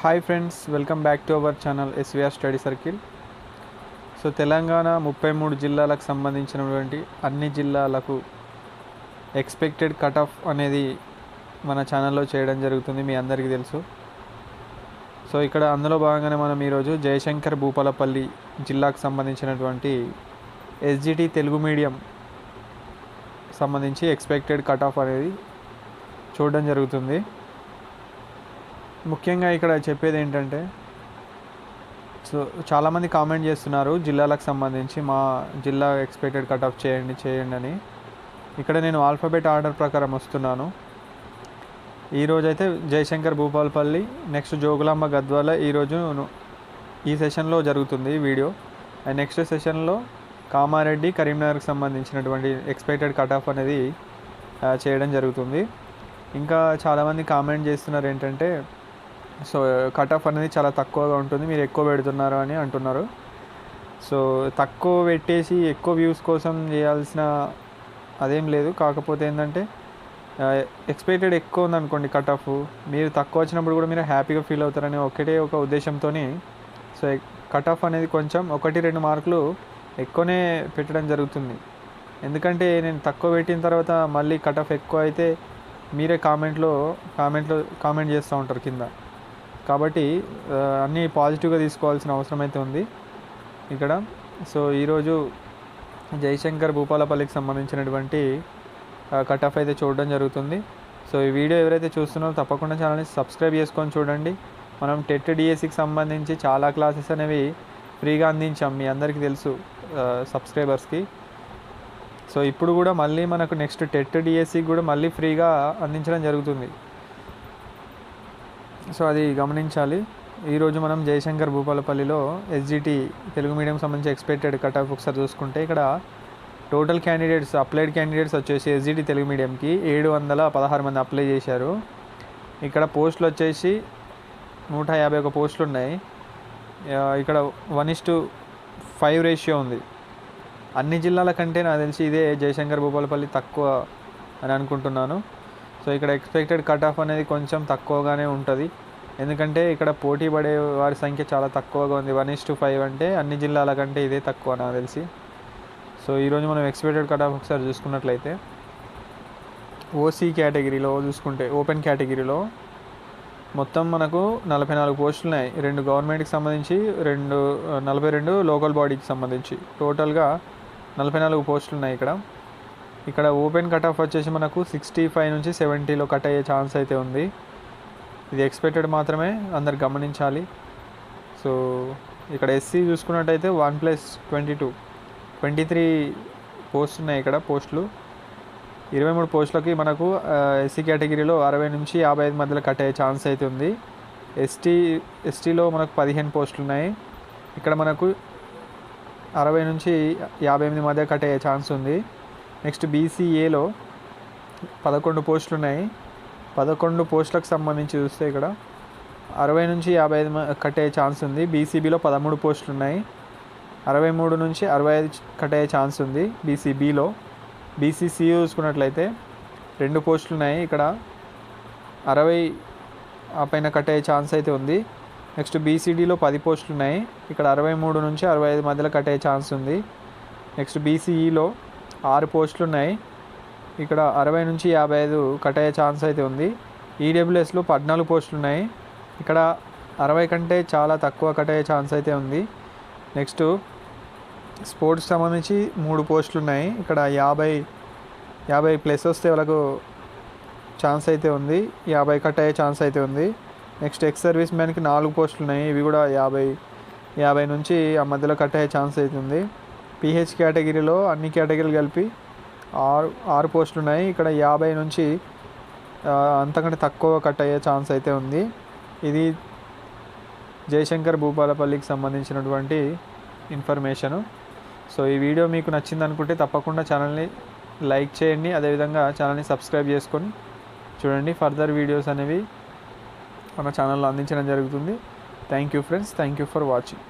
Hi friends welcome back to our channel SVR study circle so Telangana ముప్పై మూడు జిల్లాలకు సంబంధించినటువంటి అన్ని జిల్లాలకు ఎక్స్పెక్టెడ్ కట్ ఆఫ్ అనేది మన ఛానల్లో చేయడం జరుగుతుంది మీ అందరికీ తెలుసు. సో ఇక్కడ అందులో భాగంగానే మనం ఈరోజు జయశంకర్ భూపాలపల్లి జిల్లాకు సంబంధించినటువంటి ఎస్జిటి తెలుగు మీడియం సంబంధించి ఎక్స్పెక్టెడ్ కట్ ఆఫ్ అనేది చూడడం జరుగుతుంది. ముఖ్యంగా ఇక్కడ చెప్పేది ఏంటంటే సో చాలామంది కామెంట్ చేస్తున్నారు జిల్లాలకు సంబంధించి మా జిల్లా ఎక్స్పెక్టెడ్ కట్ ఆఫ్ చేయండి చేయండి అని. ఇక్కడ నేను ఆల్ఫాబెట్ ఆర్డర్ ప్రకారం వస్తున్నాను. ఈరోజు అయితే జయశంకర్ భూపాలపల్లి నెక్స్ట్ జోగులాంబ గద్వాల ఈరోజు ఈ సెషన్లో జరుగుతుంది వీడియో. అండ్ నెక్స్ట్ సెషన్లో కామారెడ్డి కరీంనగర్కి సంబంధించినటువంటి ఎక్స్పెక్టెడ్ కట్ ఆఫ్ అనేది చేయడం జరుగుతుంది. ఇంకా చాలామంది కామెంట్ చేస్తున్నారు ఏంటంటే సో కట్ ఆఫ్ అనేది చాలా తక్కువగా ఉంటుంది. మీరు ఎక్కువ పెడుతున్నారు అని అంటున్నారు. సో తక్కువ పెట్టేసి ఎక్కువ వ్యూస్ కోసం చేయాల్సిన అదేం లేదు. కాకపోతే ఏంటంటే ఎక్స్పెక్టెడ్ ఎక్కువ ఉందనుకోండి కట్ ఆఫ్ మీరు తక్కువ వచ్చినప్పుడు కూడా మీరు హ్యాపీగా ఫీల్ అవుతారనే ఒకటే ఒక ఉద్దేశంతో సో కట్ ఆఫ్ అనేది కొంచెం ఒకటి రెండు మార్కులు ఎక్కువనే పెట్టడం జరుగుతుంది. ఎందుకంటే నేను తక్కువ పెట్టిన తర్వాత మళ్ళీ కట్ ఆఫ్ ఎక్కువ అయితే మీరే కామెంట్లో కామెంట్లో కామెంట్ చేస్తూ ఉంటారు కింద. కాబట్టి అన్నీ పాజిటివ్గా తీసుకోవాల్సిన అవసరం అయితే ఉంది. ఇక్కడ సో ఈరోజు జయశంకర్ భూపాలపల్లికి సంబంధించినటువంటి కట్ ఆఫ్ అయితే చూడడం జరుగుతుంది. సో ఈ వీడియో ఎవరైతే చూస్తున్నారో తప్పకుండా ఛానల్ని సబ్స్క్రైబ్ చేసుకొని చూడండి. మనం టెట్ డిఎస్సికి సంబంధించి చాలా క్లాసెస్ అనేవి ఫ్రీగా అందించాం మీ అందరికీ తెలుసు సబ్స్క్రైబర్స్కి సో ఇప్పుడు కూడా మళ్ళీ మనకు నెక్స్ట్ టెట్ డిఎస్సికి కూడా మళ్ళీ ఫ్రీగా అందించడం జరుగుతుంది. సో అది గమనించాలి. ఈరోజు మనం జయశంకర్ భూపాలపల్లిలో ఎస్జిటి తెలుగు మీడియం సంబంధించి ఎక్స్పెక్టెడ్ కట్ ఆఫ్ ఒకసారి చూసుకుంటే ఇక్కడ టోటల్ క్యాండిడేట్స్ అప్లైడ్ క్యాండిడేట్స్ వచ్చేసి ఎస్జిటి తెలుగు మీడియంకి ఏడు వందల పదహారు మంది అప్లై చేశారు. ఇక్కడ పోస్టులు వచ్చేసి నూట యాభై ఒక పోస్టులు ఉన్నాయి. ఇక్కడ one is to five ratio ఉంది. అన్ని జిల్లాల కంటే నాకు తెలిసి ఇదే జయశంకర్ భూపాలపల్లి తక్కువ అని అనుకుంటున్నాను. సో ఇక్కడ ఎక్స్పెక్టెడ్ కట్ ఆఫ్ అనేది కొంచెం తక్కువగానే ఉంటుంది. ఎందుకంటే ఇక్కడ పోటీ పడే వారి సంఖ్య చాలా తక్కువగా ఉంది. వన్ ఇస్ టు ఫైవ్ అంటే అన్ని జిల్లాల కంటే ఇదే తక్కువ నాకు తెలిసి. సో ఈరోజు మనం ఎక్స్పెక్టెడ్ కట్ ఆఫ్ ఒకసారి చూసుకున్నట్లయితే ఓసీ కేటగిరీలో చూసుకుంటే ఓపెన్ కేటగిరీలో మొత్తం మనకు నలభై నాలుగు పోస్టులు ఉన్నాయి. రెండు గవర్నమెంట్కి సంబంధించి రెండు నలభై రెండు లోకల్ బాడీకి సంబంధించి. టోటల్గా నలభై నాలుగు పోస్టులు ఉన్నాయి ఇక్కడ. ఇక్కడ ఓపెన్ కట్ ఆఫ్ వచ్చేసి మనకు సిక్స్టీ ఫైవ్ నుంచి సెవెంటీలో కట్ అయ్యే ఛాన్స్ అయితే ఉంది. ఇది ఎక్స్పెక్టెడ్ మాత్రమే అందరు గమనించాలి. సో ఇక్కడ ఎస్సీ చూసుకున్నట్టయితే one plus twenty two twenty three post ఉన్నాయి ఇక్కడ పోస్టులు ఇరవై మూడు పోస్టులకి మనకు ఎస్సీ కేటగిరీలో అరవై నుంచి యాభై ఐదు మధ్యలో కట్ అయ్యే ఛాన్స్ అయితే ఉంది. ఎస్టీ ఎస్టీలో మనకు పదిహేను పోస్టులు ఉన్నాయి. ఇక్కడ మనకు అరవై నుంచి యాభై ఎనిమిది మధ్య కట్ అయ్యే ఛాన్స్ ఉంది. నెక్స్ట్ బీసీఏలో పదకొండు పోస్టులు ఉన్నాయి. పదకొండు పోస్టులకు సంబంధించి చూస్తే ఇక్కడ అరవై నుంచి యాభై ఐదు కట్టే కట్ అయ్యే ఛాన్స్ ఉంది. బీసీబీలో పదమూడు పోస్టులు ఉన్నాయి. అరవై మూడు నుంచి అరవై ఐదు కట్ అయ్యే ఛాన్స్ ఉంది బీసీబీలో. బీసీసీ చూసుకున్నట్లయితే రెండు పోస్టులు ఉన్నాయి. ఇక్కడ అరవై ఆ పైన కట్ అయ్యే ఛాన్స్ అయితే ఉంది. నెక్స్ట్ బీసీడీలో పది పోస్టులు ఉన్నాయి. ఇక్కడ అరవై మూడు నుంచి అరవై ఐదు మధ్యలో కట్ అయ్యే ఛాన్స్ ఉంది. నెక్స్ట్ బీసీఈలో ఆరు పోస్టులు ఉన్నాయి. ఇక్కడ అరవై నుంచి యాభై ఐదు కట్ అయ్యే ఛాన్స్ అయితే ఉంది. ఈడబ్ల్యూఎస్లో పద్నాలుగు పోస్టులు ఉన్నాయి ఇక్కడ అరవై కంటే చాలా తక్కువ కట్ అయ్యే ఛాన్స్ అయితే ఉంది. నెక్స్ట్ స్పోర్ట్స్ సంబంధించి మూడు పోస్టులు ఉన్నాయి ఇక్కడ యాభై యాభై ప్లస్ వస్తే వాళ్ళకు ఛాన్స్ అయితే ఉంది. యాభై కట్ అయ్యే ఛాన్స్ అయితే ఉంది. నెక్స్ట్ ఎక్స్ సర్వీస్ మ్యాన్కి నాలుగు పోస్టులు ఉన్నాయి ఇవి కూడా యాభై యాభై నుంచి ఆ మధ్యలో కట్ అయ్యే ఛాన్స్ అయితే ఉంది. పిహెచ్ కేటగిరీలో అన్ని కేటగిరీలు కలిపి ఆరు ఆరు పోస్టులు ఉన్నాయి ఇక్కడ యాభై నుంచి అంతకంటే తక్కువ కట్ అయ్యే ఛాన్స్ అయితే ఉంది. ఇది జయశంకర్ భూపాలపల్లికి సంబంధించినటువంటి ఇన్ఫర్మేషను. సో ఈ వీడియో మీకు నచ్చింది అనుకుంటే తప్పకుండా ఛానల్ని లైక్ చేయండి. అదేవిధంగా ఛానల్ని సబ్స్క్రైబ్ చేసుకొని చూడండి. ఫర్దర్ వీడియోస్ అనేవి మన ఛానల్లో అందించడం జరుగుతుంది. Thank you friends. Thank you for watching.